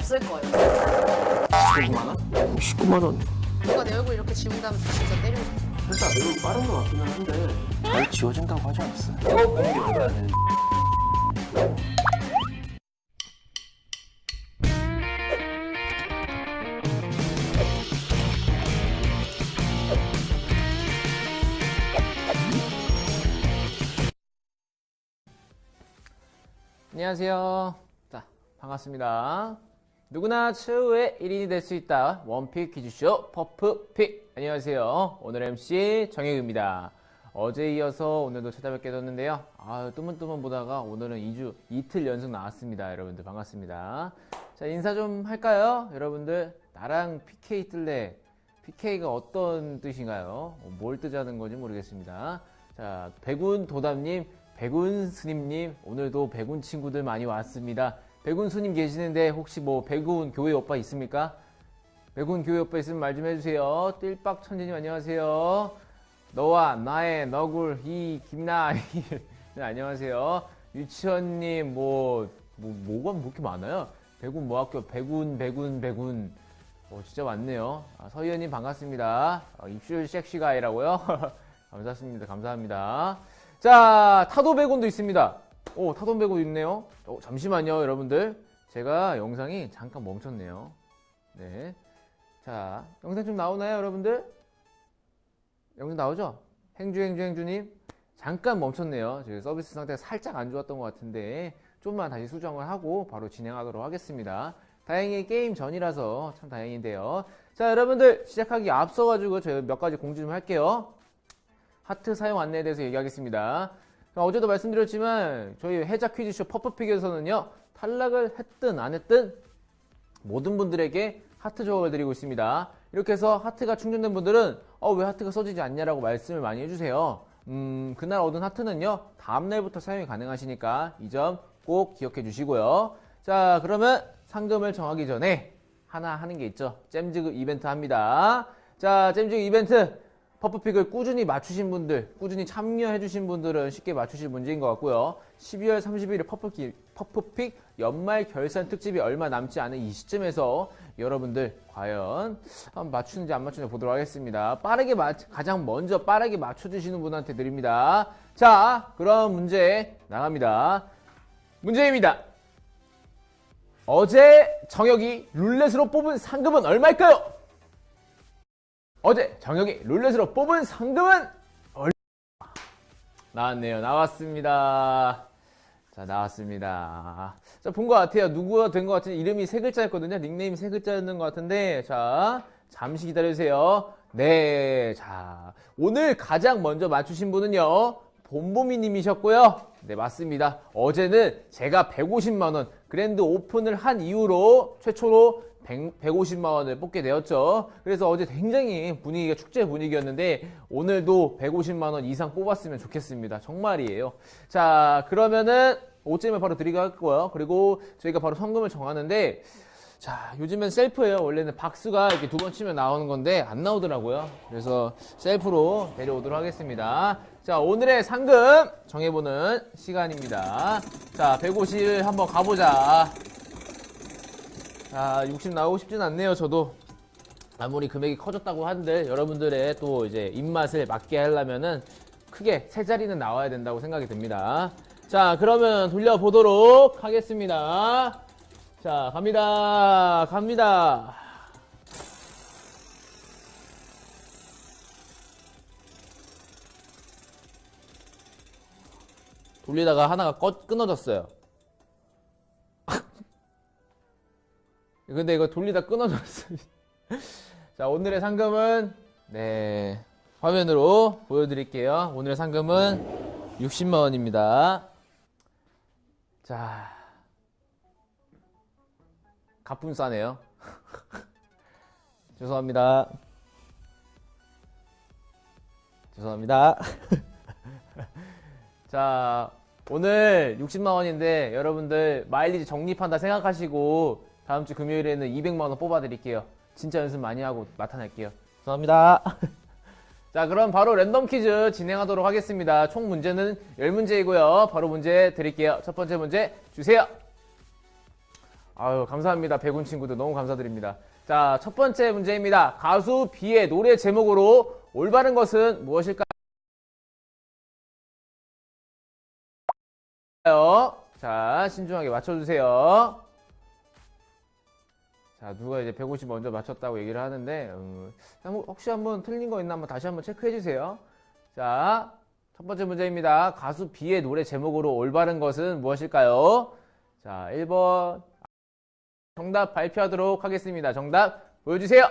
없을 거예요. 19만 원? 19만 원. 누가 내 얼굴 이렇게 지운다면 진짜 싶어. 살짝 매우 빠른 것 같기는 한데 잘 지워진다고 하지 않았어요? 어? 안녕하세요. 자, 반갑습니다. 누구나 최후의 1인이 될 수 있다. 원픽 퀴즈쇼 퍼프픽. 안녕하세요. 오늘 MC 정혁입니다. 어제 이어서 오늘도 찾아뵙게 됐는데요. 아, 뜨문뜨문 보다가 오늘은 2주, 이틀 연속 나왔습니다. 여러분들 반갑습니다. 자, 인사 좀 할까요? 여러분들, 나랑 PK 뜰래. PK가 어떤 뜻인가요? 어, 뭘 뜨자는 건지 모르겠습니다. 자, 백운 도담님, 백운 스님님, 오늘도 백운 친구들 많이 왔습니다. 백운 스님 계시는데 혹시 뭐 백운 교회 오빠 있습니까? 백운 교회 오빠 있으면 말 좀 해주세요. 띨박 천재님 안녕하세요. 너와 나의 너굴 이 김나일 네, 안녕하세요. 유치원님 뭐, 뭐 뭐가 뭐 이렇게 많아요? 백운 모학교 백운 백운 백운 어, 진짜 많네요. 아, 서희연님 반갑습니다. 어, 입술 섹시가이라고요? 감사합니다. 감사합니다. 자, 타도 백운도 있습니다. 오, 타도 백운 있네요. 어, 잠시만요, 여러분들. 제가 영상이 잠깐 멈췄네요. 네. 자, 영상 좀 나오나요, 여러분들? 영상 나오죠? 행주, 행주, 행주님. 잠깐 멈췄네요. 저희 서비스 상태가 살짝 안 좋았던 것 같은데, 좀만 다시 수정을 하고 바로 진행하도록 하겠습니다. 다행히 게임 전이라서 참 다행인데요. 자, 여러분들 시작하기 앞서가지고 저희 몇 가지 공지 좀 할게요. 하트 사용 안내에 대해서 얘기하겠습니다. 자, 어제도 말씀드렸지만 저희 해자 퀴즈쇼 퍼프픽에서는요 탈락을 했든 안 했든 모든 분들에게 하트 조각을 드리고 있습니다. 이렇게 해서 하트가 충전된 분들은 어, 왜 하트가 써지지 않냐라고 말씀을 많이 해주세요. 음, 그날 얻은 하트는요 다음날부터 사용이 가능하시니까 이 점 꼭 기억해 주시고요. 자 그러면 상금을 정하기 전에 하나 하는 게 있죠. 잼즈그 이벤트 합니다. 자 잼즈그 이벤트 퍼프픽을 꾸준히 맞추신 분들, 꾸준히 참여해주신 분들은 쉽게 맞추실 문제인 것 같고요. 12월 31일 퍼프픽, 퍼프픽 연말 결산 특집이 얼마 남지 않은 이 시점에서 여러분들 과연 한번 맞추는지 안 맞추는지 보도록 하겠습니다. 빠르게 맞, 가장 먼저 빠르게 맞춰주시는 분한테 드립니다. 자, 그럼 문제 나갑니다. 문제입니다. 어제 정혁이 룰렛으로 뽑은 상금은 얼마일까요? 어제 정혁이 룰렛으로 뽑은 상금은 얼마? 나왔네요. 나왔습니다. 자, 나왔습니다. 자, 본 것 같아요. 누구가 된 것 같은 이름이 세 글자였거든요. 닉네임이 세 글자였는 것 같은데, 자, 잠시 기다려주세요. 네, 자, 오늘 가장 먼저 맞추신 분은요, 봄봄이님이셨고요. 네, 맞습니다. 어제는 제가 150만원 그랜드 오픈을 한 이후로 최초로 100, 150만 원을 뽑게 되었죠. 그래서 어제 굉장히 분위기가 축제 분위기였는데 오늘도 150만 원 이상 뽑았으면 좋겠습니다. 정말이에요. 자, 그러면은 5점을 바로 드리고요. 그리고 저희가 바로 성금을 정하는데 자, 요즘엔 셀프예요. 원래는 박스가 이렇게 두 번 치면 나오는 건데 안 나오더라고요. 그래서 셀프로 내려오도록 하겠습니다. 자, 오늘의 상금 정해보는 시간입니다. 자, 150 한번 가보자. 자, 60 나오고 싶진 않네요, 저도. 아무리 금액이 커졌다고 한들 여러분들의 또 이제 입맛을 맞게 하려면은 크게 세 자리는 나와야 된다고 생각이 듭니다. 자, 그러면 돌려보도록 하겠습니다. 자, 갑니다. 갑니다. 돌리다가 하나가 꺼, 끊어졌어요. 근데 이거 돌리다 끊어졌어요. 자, 오늘의 상금은, 네, 화면으로 보여드릴게요. 오늘의 상금은 60만 원입니다. 자, 가품 싸네요. 죄송합니다. 죄송합니다. 자, 오늘 60만 원인데 여러분들 마일리지 적립한다 생각하시고 다음 주 금요일에는 200만 원 뽑아드릴게요. 진짜 연습 많이 하고 나타낼게요. 죄송합니다. 자, 그럼 바로 랜덤 퀴즈 진행하도록 하겠습니다. 총 문제는 10문제이고요. 바로 문제 드릴게요. 첫 번째 문제 주세요. 아유, 감사합니다. 백운 친구들 너무 감사드립니다. 자, 첫 번째 문제입니다. 가수 비의 노래 제목으로 올바른 것은 무엇일까요? 자, 신중하게 맞춰주세요. 자, 누가 이제 150 먼저 맞췄다고 얘기를 하는데, 음, 혹시 한번 틀린 거 있나 한번 다시 한번 체크해 주세요. 자, 첫 번째 문제입니다. 가수 비의 노래 제목으로 올바른 것은 무엇일까요? 자, 1번. 정답 발표하도록 하겠습니다. 정답 보여주세요.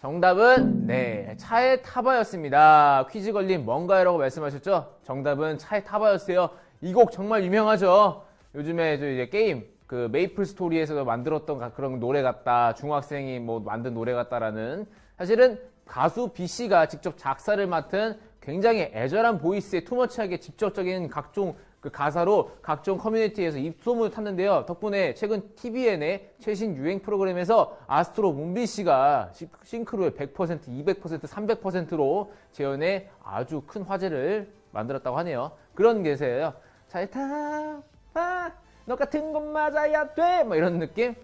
정답은 네 차에 타봐였습니다. 퀴즈 걸린 뭔가요라고 말씀하셨죠? 정답은 차에 타봐였어요. 이 곡 정말 유명하죠. 요즘에 저 이제 게임 그 메이플 스토리에서도 만들었던 가- 그런 노래 같다. 중학생이 뭐 만든 노래 같다라는 사실은 가수 B 씨가 직접 작사를 맡은 굉장히 애절한 보이스에 투머치하게 직접적인 각종 그 가사로 각종 커뮤니티에서 입소문을 탔는데요. 덕분에 최근 TVN의 최신 유행 프로그램에서 아스트로 문비 씨가 시- 싱크로의 100%, 200%, 300%로 재현해 아주 큰 화제를 만들었다고 하네요. 그런 게세요. 잘 타봐, 너 같은 건 맞아야 돼. 뭐 이런 느낌.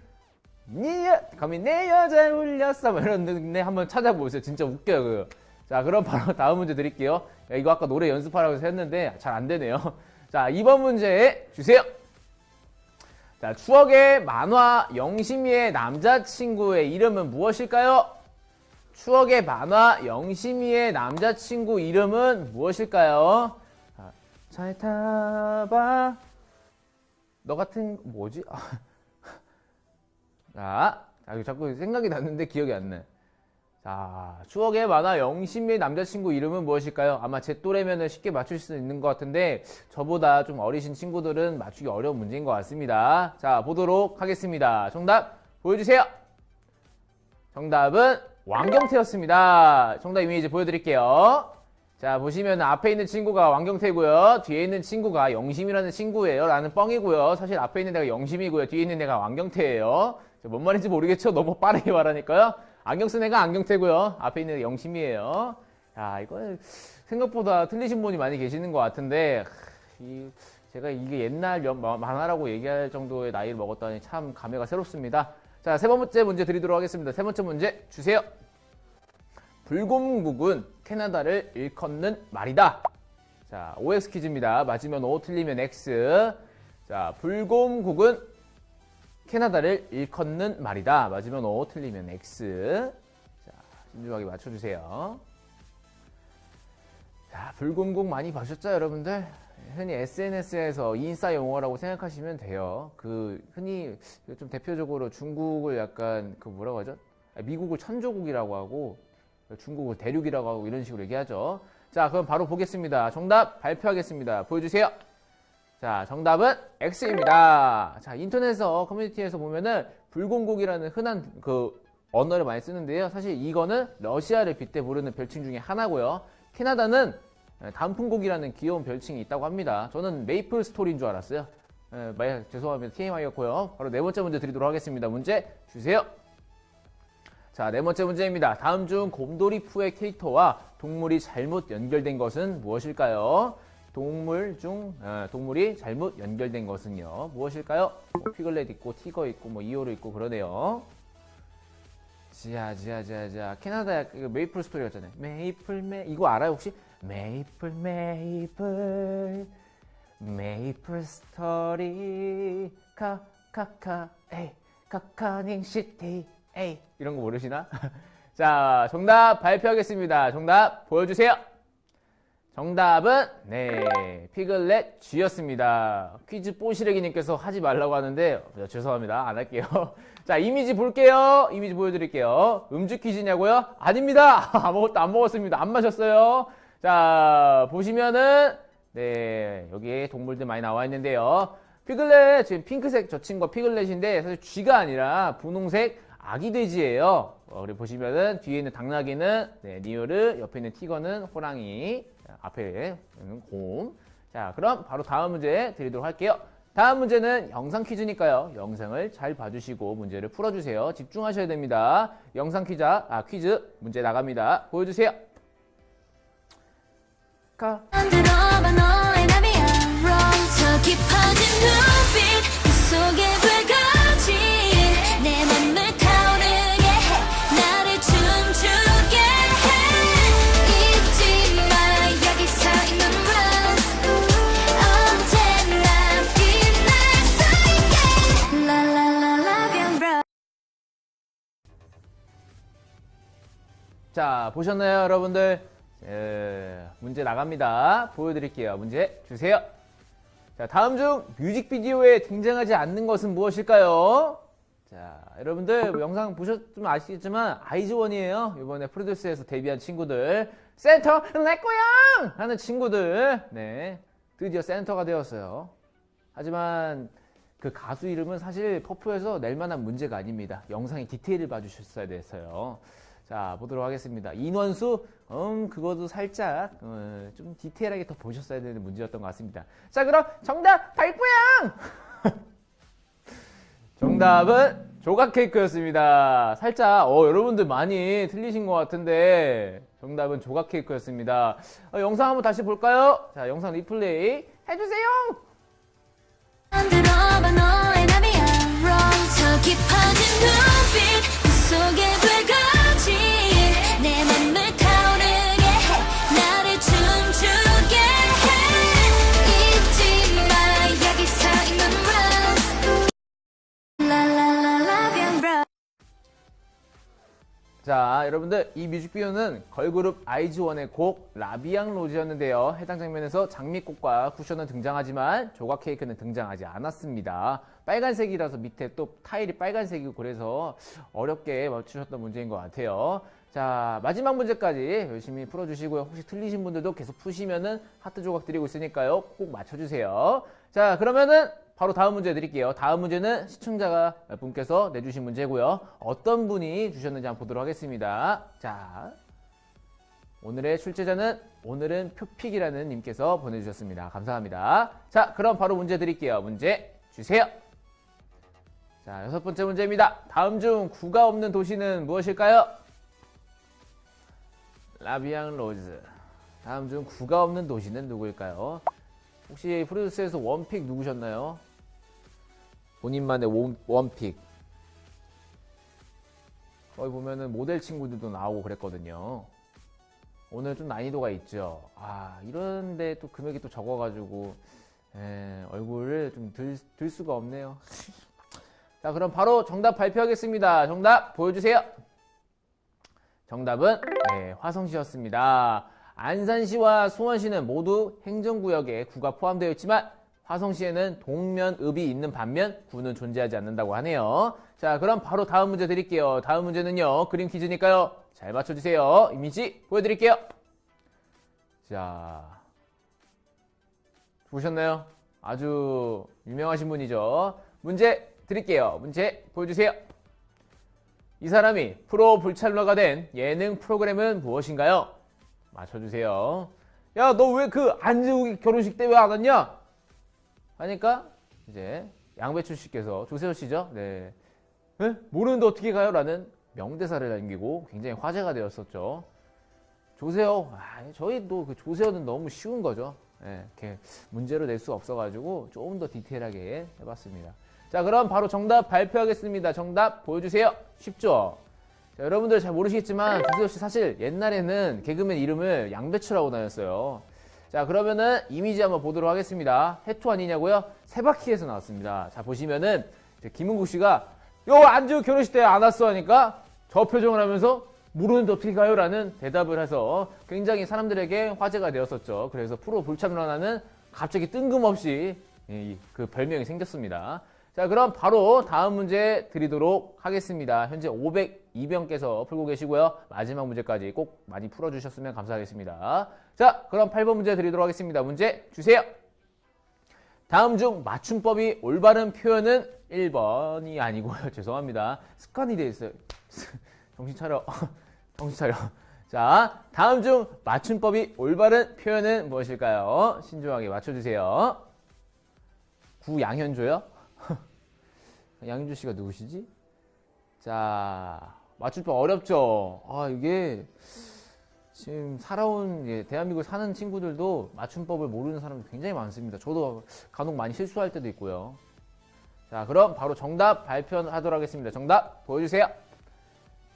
네 여, 감히 내 여자 울렸어. 뭐 이런 느낌 한번 찾아보세요. 진짜 웃겨요. 그. 자, 그럼 바로 다음 문제 드릴게요. 야, 이거 아까 노래 연습하라고 해서 했는데 잘 안 되네요. 자, 2번 문제 주세요. 자, 추억의 만화 영심이의 남자친구의 이름은 무엇일까요? 추억의 만화 영심이의 남자친구 이름은 무엇일까요? 자, 잘 타봐. 너 같은 뭐지? 아, 자, 아, 자꾸 생각이 났는데 기억이 안 나. 자, 추억의 만화 영심의 남자친구 이름은 무엇일까요? 아마 제 또래면은 쉽게 맞출 수 있는 것 같은데 저보다 좀 어리신 친구들은 맞추기 어려운 문제인 것 같습니다. 자, 보도록 하겠습니다. 정답 보여주세요. 정답은 왕경태였습니다. 정답 이미지 보여드릴게요. 자, 보시면 앞에 있는 친구가 왕경태고요. 뒤에 있는 친구가 영심이라는 친구예요. 라는 뻥이고요. 사실 앞에 있는 애가 영심이고요. 뒤에 있는 애가 왕경태예요. 자, 뭔 말인지 모르겠죠? 너무 빠르게 말하니까요. 안경 쓴 애가 안경태고요. 앞에 있는 영심이에요. 야, 이거 생각보다 틀리신 분이 많이 계시는 것 같은데, 이, 제가 이게 옛날 만화라고 얘기할 정도의 나이를 먹었다니 참 감회가 새롭습니다. 자, 세 번째 문제 드리도록 하겠습니다. 세 번째 문제 주세요. 불곰국은 캐나다를 일컫는 말이다. 자, OX 퀴즈입니다. 맞으면 O, 틀리면 X. 자, 불곰국은 캐나다를 일컫는 말이다. 맞으면 O, 틀리면 X. 자, 신중하게 맞춰주세요. 자, 불곰국 많이 보셨죠, 여러분들? 흔히 SNS에서 인싸 용어라고 생각하시면 돼요. 그 흔히 좀 대표적으로 중국을 약간 그 뭐라고 하죠? 아, 미국을 천조국이라고 하고 중국을 대륙이라고 하고 이런 식으로 얘기하죠. 자, 그럼 바로 보겠습니다. 정답 발표하겠습니다. 보여주세요. 자, 정답은 X입니다. 자, 인터넷에서 커뮤니티에서 보면은 불공국이라는 흔한 그 언어를 많이 쓰는데요. 사실 이거는 러시아를 빗대 부르는 별칭 중에 하나고요. 캐나다는 단풍곡이라는 귀여운 별칭이 있다고 합니다. 저는 메이플 스토리인 줄 알았어요. 에, 마- 죄송합니다. TMI였고요. 바로 네 번째 문제 드리도록 하겠습니다. 문제 주세요. 자, 네 번째 문제입니다. 다음 중 곰돌이푸의 캐릭터와 동물이 잘못 연결된 것은 무엇일까요? 동물 중 어, 동물이 잘못 연결된 것은요 무엇일까요? 뭐 피글렛 있고 티거 있고 뭐 이오르 있고 그러네요. 지야 지야 지야 지야 캐나다 그 메이플 스토리였잖아요. 메이플 메 이거 알아요 혹시? 메이플 메이플 메이플 스토리 카카카 에이 카카닝 시티 에이 이런 거 모르시나? 자 정답 발표하겠습니다. 정답 보여주세요. 정답은 네 피글렛 G였습니다. 퀴즈 뽀시래기님께서 하지 말라고 하는데 어, 죄송합니다 안 할게요. 자 이미지 볼게요. 이미지 보여드릴게요. 음주 퀴즈냐고요? 아닙니다. 아무것도 안 먹었습니다. 안 마셨어요. 자 보시면은 네 여기에 동물들 많이 나와 있는데요. 피글렛 지금 핑크색 저 친구가 피글렛인데 사실 쥐가 아니라 분홍색 아기 돼지예요. 어, 그리고 보시면은 뒤에 있는 당나귀는 네, 니오르, 옆에 있는 티거는 호랑이, 자, 앞에 있는 곰. 자, 그럼 바로 다음 문제 드리도록 할게요. 다음 문제는 영상 퀴즈니까요. 영상을 잘 봐주시고 문제를 풀어주세요. 집중하셔야 됩니다. 영상 퀴즈, 아, 퀴즈 문제 나갑니다. 보여주세요. 가. 만들어봐 너의 저 깊어진 눈빛 그 속에 자, 보셨나요, 여러분들? 에, 문제 나갑니다. 보여드릴게요. 문제 주세요. 자, 다음 중 뮤직비디오에 등장하지 않는 것은 무엇일까요? 자, 여러분들 뭐 영상 보셨으면 아시겠지만 아이즈원이에요. 이번에 프로듀스에서 데뷔한 친구들. 센터 내 거야! 하는 친구들. 네. 드디어 센터가 되었어요. 하지만 그 가수 이름은 사실 퍼프에서 낼 만한 문제가 아닙니다. 영상의 디테일을 봐주셨어야 됐어요. 자, 보도록 하겠습니다. 인원수, 음, 그것도 살짝, 어, 좀 디테일하게 더 보셨어야 되는 문제였던 것 같습니다. 자, 그럼 정답 발표양! 정답은 조각 케이크였습니다. 살짝, 어, 여러분들 많이 틀리신 것 같은데, 정답은 조각 케이크였습니다. 어, 영상 한번 다시 볼까요? 자, 영상 리플레이 해주세요! 자, 여러분들 이 뮤직비디오는 걸그룹 아이즈원의 곡 라비앙 로즈였는데요. 해당 장면에서 장미꽃과 쿠션은 등장하지만 조각 케이크는 등장하지 않았습니다. 빨간색이라서 밑에 또 타일이 빨간색이고 그래서 어렵게 맞추셨던 문제인 것 같아요. 자, 마지막 문제까지 열심히 풀어주시고요. 혹시 틀리신 분들도 계속 푸시면은 하트 조각 드리고 있으니까요. 꼭 맞춰주세요. 자, 그러면은 바로 다음 문제 드릴게요. 다음 문제는 시청자가 몇 분께서 내주신 문제고요. 어떤 분이 주셨는지 한번 보도록 하겠습니다. 자, 오늘의 출제자는 오늘은 표픽이라는 님께서 보내주셨습니다. 감사합니다. 자, 그럼 바로 문제 드릴게요. 문제 주세요. 자, 여섯 번째 문제입니다. 다음 중 구가 없는 도시는 무엇일까요? 라비앙 로즈. 다음 중 구가 없는 도시는 누구일까요? 혹시 프로듀스에서 원픽 누구셨나요? 본인만의 원, 원픽. 거기 보면은 모델 친구들도 나오고 그랬거든요. 오늘 좀 난이도가 있죠. 아, 이런데 또 금액이 또 적어가지고, 에, 얼굴을 좀 들, 들 수가 없네요. 자, 그럼 바로 정답 발표하겠습니다. 정답 보여주세요. 정답은, 네, 화성시였습니다. 안산시와 수원시는 모두 행정구역에 구가 포함되어 있지만 화성시에는 동면읍이 있는 반면 구는 존재하지 않는다고 하네요. 자, 그럼 바로 다음 문제 드릴게요. 다음 문제는요. 그림 퀴즈니까요. 잘 맞춰주세요. 이미지 보여드릴게요. 자, 보셨나요? 아주 유명하신 분이죠. 문제 드릴게요. 문제 보여주세요. 이 사람이 프로 불찰러가 된 예능 프로그램은 무엇인가요? 맞춰주세요. 야, 너 왜 그 안지욱이 결혼식 때 왜 안 왔냐? 하니까 이제 양배추 씨께서 조세호 씨죠. 네. 에? 모르는데 어떻게 가요? 라는 명대사를 남기고 굉장히 화제가 되었었죠. 조세호, 아, 저희도 그 조세호는 너무 쉬운 거죠. 예, 이렇게 문제로 낼 수 없어가지고 조금 더 디테일하게 해봤습니다. 자, 그럼 바로 정답 발표하겠습니다. 정답 보여주세요. 쉽죠? 자, 여러분들 잘 모르시겠지만 조세호 씨 사실 옛날에는 개그맨 이름을 양배추라고 다녔어요. 자, 그러면은 이미지 한번 보도록 하겠습니다. 해투 아니냐고요? 세바퀴에서 나왔습니다. 자, 보시면은 김은국 씨가 요 안주 결혼식 때 안 왔어 하니까 저 표정을 하면서 모르는데 어떻게 가요? 라는 대답을 해서 굉장히 사람들에게 화제가 되었었죠. 그래서 프로 불참론하는 갑자기 뜬금없이 이- 그 별명이 생겼습니다. 자, 그럼 바로 다음 문제 드리도록 하겠습니다. 현재 502명께서 풀고 계시고요. 마지막 문제까지 꼭 많이 풀어주셨으면 감사하겠습니다. 자, 그럼 8번 문제 드리도록 하겠습니다. 문제 주세요. 다음 중 맞춤법이 올바른 표현은 1번이 아니고요. 죄송합니다. 습관이 돼 있어요. 정신 차려. 정신 차려. 자, 다음 중 맞춤법이 올바른 표현은 무엇일까요? 신중하게 맞춰주세요. 구양현조요? 양현조 씨가 누구시지? 자, 맞춤법 어렵죠? 아, 이게 지금 살아온 예, 대한민국 사는 친구들도 맞춤법을 모르는 사람들 굉장히 많습니다. 저도 간혹 많이 실수할 때도 있고요. 자, 그럼 바로 정답 발표하도록 하겠습니다. 정답 보여주세요.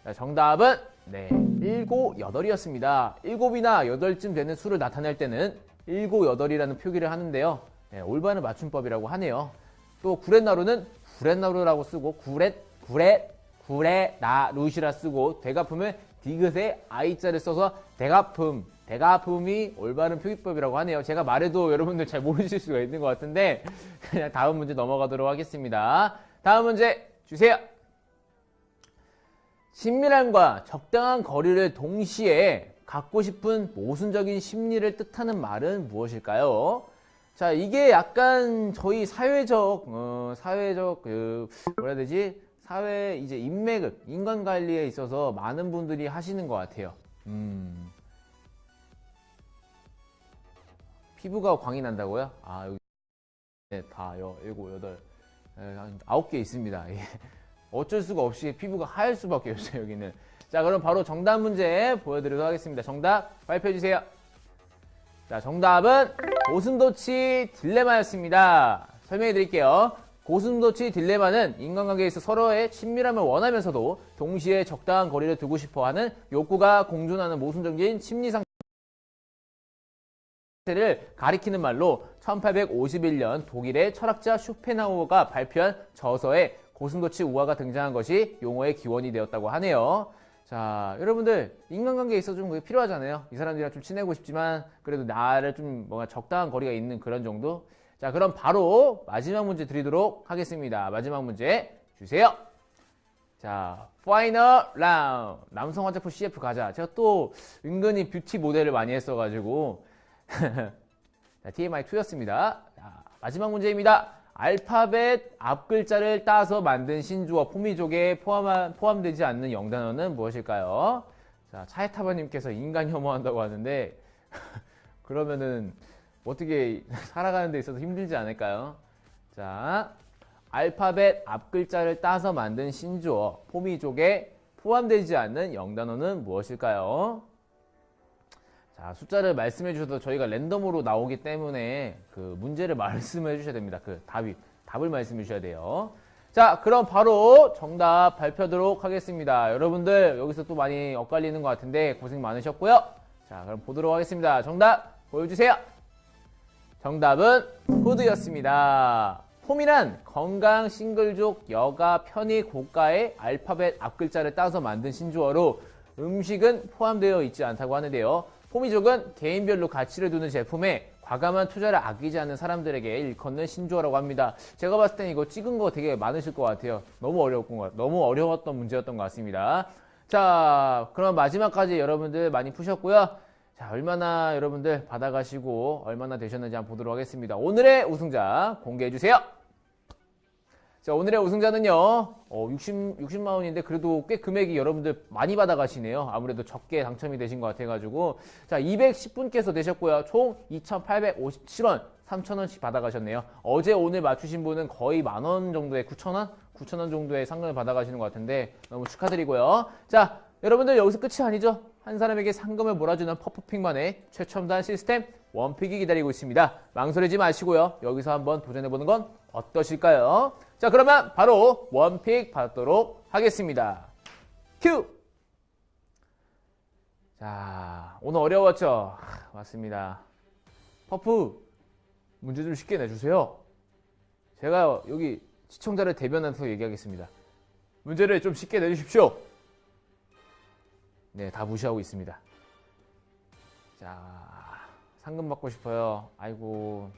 자, 정답은 네, 일곱 여덟이었습니다. 일곱이나 여덟쯤 되는 수를 나타낼 때는 일곱 여덟이라는 표기를 하는데요. 네, 올바른 맞춤법이라고 하네요. 또 구렛나루는 구렛나루라고 쓰고 구렛 구렛 구렛나루시라 쓰고 대가품을 디귿에 아이자를 써서 대가품 대가품이 올바른 표기법이라고 하네요. 제가 말해도 여러분들 잘 모르실 수가 있는 것 같은데 그냥 다음 문제 넘어가도록 하겠습니다. 다음 문제 주세요. 친밀함과 적당한 거리를 동시에 갖고 싶은 모순적인 심리를 뜻하는 말은 무엇일까요? 자, 이게 약간 저희 사회적, 어, 사회적, 그, 뭐라 해야 되지? 사회, 이제 인맥, 인간 관리에 있어서 많은 분들이 하시는 것 같아요. 음. 피부가 광이 난다고요? 아, 여기, 네, 다, 여, 일곱, 여덟, 아홉 개 있습니다. 예. 어쩔 수가 없이 피부가 하얄 수밖에 없어요, 여기는. 자, 그럼 바로 정답 문제 보여드리도록 하겠습니다. 정답 발표해 주세요. 자, 정답은 고슴도치 딜레마였습니다. 설명해 드릴게요. 고슴도치 딜레마는 인간관계에서 서로의 친밀함을 원하면서도 동시에 적당한 거리를 두고 싶어 하는 욕구가 공존하는 모순적인 심리 상태를 가리키는 말로 1851년 독일의 철학자 쇼펜하우어가 발표한 저서에 고슴도치 우화가 등장한 것이 용어의 기원이 되었다고 하네요. 자, 여러분들 인간관계에 있어서 좀 그게 필요하잖아요. 이 사람들이랑 좀 친해고 싶지만 그래도 나를 좀 뭔가 적당한 거리가 있는 그런 정도. 자, 그럼 바로 마지막 문제 드리도록 하겠습니다. 마지막 문제 주세요. 자, 파이널 라운드. 남성 화장품 CF 가자. 제가 또 은근히 뷰티 모델을 많이 했어가지고 자, TMI2였습니다. 자, 마지막 문제입니다. 알파벳 앞 글자를 따서 만든 신주어 포미족에 포함, 포함되지 않는 영단어는 무엇일까요? 자, 차에타바님께서 인간 혐오한다고 하는데, 그러면은 어떻게 살아가는 데 있어서 힘들지 않을까요? 자, 알파벳 앞 글자를 따서 만든 신주어 포미족에 포함되지 않는 영단어는 무엇일까요? 자, 숫자를 말씀해 주셔도 저희가 랜덤으로 나오기 때문에 그 문제를 말씀해 주셔야 됩니다. 그 답이, 답을 말씀해 주셔야 돼요. 자, 그럼 바로 정답 발표하도록 하겠습니다. 여러분들 여기서 또 많이 엇갈리는 것 같은데 고생 많으셨고요. 자, 그럼 보도록 하겠습니다. 정답 보여주세요. 정답은 푸드였습니다. 폼이란 건강 싱글족 여가 편의 고가의 알파벳 앞글자를 따서 만든 신조어로 음식은 포함되어 있지 않다고 하는데요. 포미족은 개인별로 가치를 두는 제품에 과감한 투자를 아끼지 않는 사람들에게 일컫는 신조어라고 합니다. 제가 봤을 땐 이거 찍은 거 되게 많으실 것 같아요. 너무 어려웠던 것, 너무 어려웠던 문제였던 것 같습니다. 자, 그럼 마지막까지 여러분들 많이 푸셨고요. 자, 얼마나 여러분들 받아가시고 얼마나 되셨는지 한번 보도록 하겠습니다. 오늘의 우승자 공개해 주세요. 자, 오늘의 우승자는요, 어, 60, 60만 원인데 그래도 꽤 금액이 여러분들 많이 받아가시네요. 아무래도 적게 당첨이 되신 것 같아가지고. 자, 210분께서 되셨고요. 총 2,857원, 3,000원씩 받아가셨네요. 어제 오늘 맞추신 분은 거의 만원 정도의 9,000원? 9,000원 정도의 상금을 받아가시는 것 같은데 너무 축하드리고요. 자, 여러분들 여기서 끝이 아니죠? 한 사람에게 상금을 몰아주는 퍼프픽만의 최첨단 시스템 원픽이 기다리고 있습니다. 망설이지 마시고요. 여기서 한번 도전해보는 건 어떠실까요? 자, 그러면 바로 원픽 받도록 하겠습니다. 큐! 자, 오늘 어려웠죠? 하, 맞습니다. 퍼프, 문제 좀 쉽게 내주세요. 제가 여기 시청자를 대변해서 얘기하겠습니다. 문제를 좀 쉽게 내주십시오. 네, 다 무시하고 있습니다. 자, 상금 받고 싶어요. 아이고.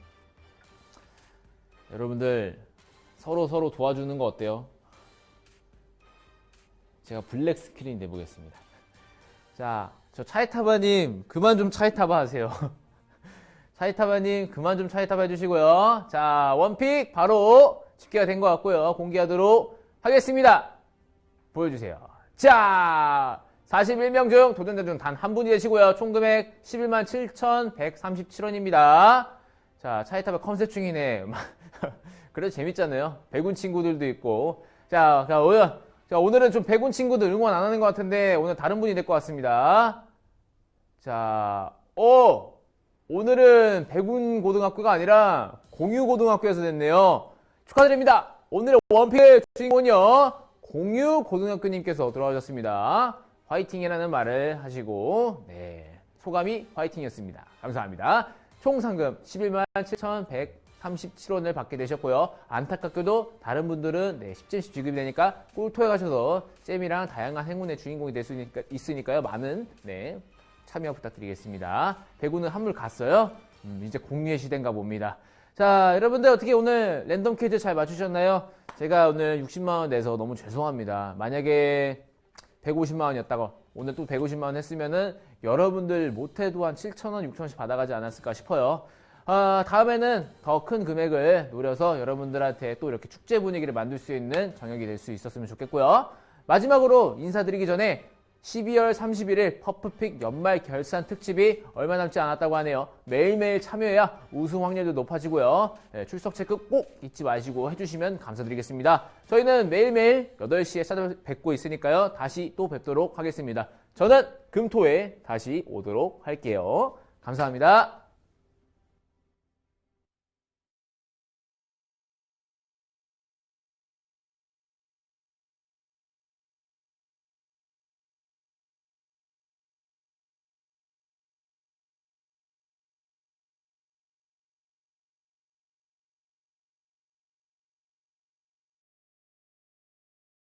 여러분들, 서로 서로 도와주는 거 어때요? 제가 블랙 스크린 내보겠습니다. 자, 저 차이타바님, 그만 좀 차이타바 하세요. 차이타바님, 그만 좀 차이타바 해주시고요. 자, 원픽 바로 집계가 된 것 같고요. 공개하도록 하겠습니다. 보여주세요. 자, 41명 중 도전자 중 단 한 분이 되시고요. 총 금액 11만 7,137원입니다. 자, 차이타바 컨셉 중이네. 그래도 재밌잖아요. 백운 친구들도 있고. 자, 자, 오늘, 자, 오늘은 좀 백운 친구들 응원 안 하는 것 같은데 오늘 다른 분이 될 것 같습니다. 자, 오! 오늘은 백운 고등학교가 아니라 공유 고등학교에서 됐네요. 축하드립니다. 오늘의 원픽의 주인공은요, 공유 고등학교님께서 돌아오셨습니다. 화이팅이라는 말을 하시고, 네. 소감이 화이팅이었습니다. 감사합니다. 총 상금 11만 7,137원을 받게 되셨고요. 안타깝게도 다른 분들은 네, 10점씩 지급이 되니까 꿀토에 가셔서 잼이랑 다양한 행운의 주인공이 될 수 있으니까 요. 많은 네, 참여 부탁드리겠습니다. 배구는 한물 갔어요. 음, 이제 공유의 시대인가 봅니다. 자, 여러분들 어떻게 오늘 랜덤 퀴즈 잘 맞추셨나요? 제가 오늘 60만원 내서 너무 죄송합니다. 만약에 150만 원이었다고 오늘 또 150만 원 했으면은 여러분들 못해도 한 7천 원, 6천 원씩 받아가지 않았을까 싶어요. 아, 다음에는 더 큰 금액을 노려서 여러분들한테 또 이렇게 축제 분위기를 만들 수 있는 저녁이 될 수 있었으면 좋겠고요. 마지막으로 인사드리기 전에 12월 31일 퍼프픽 연말 결산 특집이 얼마 남지 않았다고 하네요. 매일매일 참여해야 우승 확률도 높아지고요. 예, 출석 체크 꼭 잊지 마시고 해주시면 감사드리겠습니다. 저희는 매일매일 8시에 찾아뵙고 있으니까요. 다시 또 뵙도록 하겠습니다. 저는 금토에 다시 오도록 할게요. 감사합니다.